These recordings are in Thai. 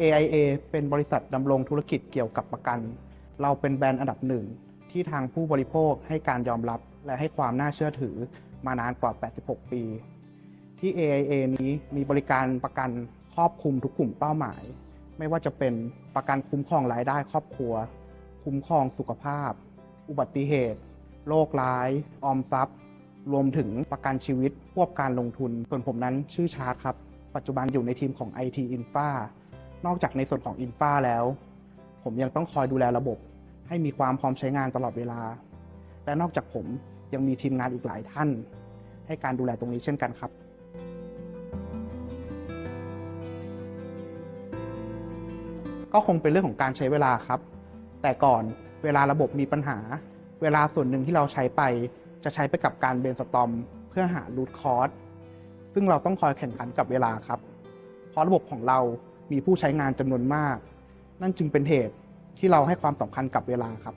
AIA เป็นบริษัทดำรงธุรกิจเกี่ยวกับประกัน เราเป็นแบรนด์อันดับหนึ่งที่ทางผู้บริโภคให้การยอมรับและให้ความน่าเชื่อถือมานานกว่า 86 ปี ที่ AIA นี้มีบริการประกันครอบคลุมทุกกลุ่มเป้าหมาย ไม่ว่าจะเป็นประกันคุ้มครองรายได้ครอบครัว คุ้มครองสุขภาพ อุบัติเหตุ โรคร้าย ออมทรัพย์ รวมถึงประกันชีวิตควบการลงทุน ส่วนผมนั้นชื่อชาร์ตครับ ปัจจุบันอยู่ในทีมของ IT Infra นอกจากในส่วนของ Infra แล้ว ผมยังต้องคอยดูแลระบบ ให้มีความพร้อมใช้งานตลอดเวลา และนอกจากผมยังมีทีมงานอีกหลายท่าน ให้การดูแลตรงนี้เช่นกันครับก็คงเป็นเรื่องของการใช้เวลาครับ แต่ก่อนเวลาระบบมีปัญหา เวลาส่วนหนึ่งที่เราใช้ไป จะใช้ไปกับการเบนสตอมเพื่อหารูทคอร์สซึ่งเราต้องคอยแข่งขันกับเวลาครับ เพราะระบบของเรา มีผู้ใช้งานจำนวนมาก นั่นจึงเป็นเหตุที่เราให้ความสำคัญกับเวลาครับ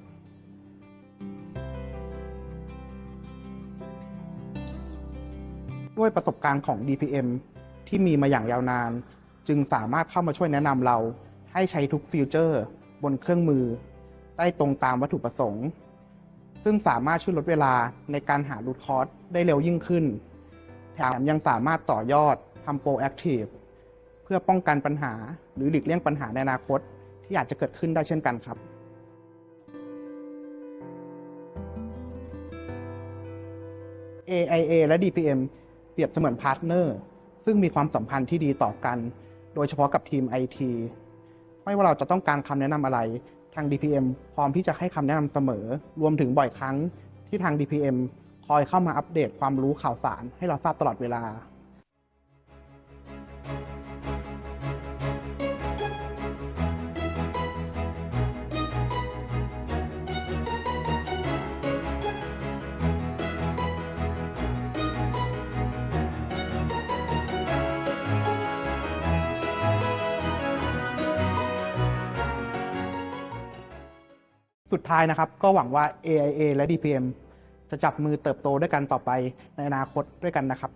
ด้วยประสบการณ์ของ DPM ที่มีมาอย่างยาวนาน จึงสามารถเข้ามาช่วยแนะนำเราให้ใช้ทุกฟีเจอร์ บนเครื่องมือ ได้ตรงตามวัตถุประสงค์ ซึ่งสามารถช่วยลดเวลาในการหารูทคอร์สได้เร็วยิ่งขึ้น แถมยังสามารถต่อยอดทำโปรแอคทีฟ เพื่อป้องกันปัญหา หรือหลีกเลี่ยงปัญหาในอนาคต ที่อาจจะเกิดขึ้นได้เช่นกันครับ AIA และ DPM เปรียบเสมือนพาร์ทเนอร์ซึ่งมีความสัมพันธ์ที่ดีต่อกัน โดยเฉพาะกับทีม IT ไม่ว่าเราจะต้องการคำแนะนำอะไร ทาง DPM พร้อมที่จะให้คำแนะนำเสมอ รวมถึงบ่อยครั้งที่ทาง DPM คอยเข้ามาอัปเดตความรู้ข่าวสารให้เราทราบตลอดเวลา สุดท้ายนะครับ ก็หวังว่า AIA และ DPM จะจับมือเติบโตด้วยกันต่อไปในอนาคตด้วยกันนะครับ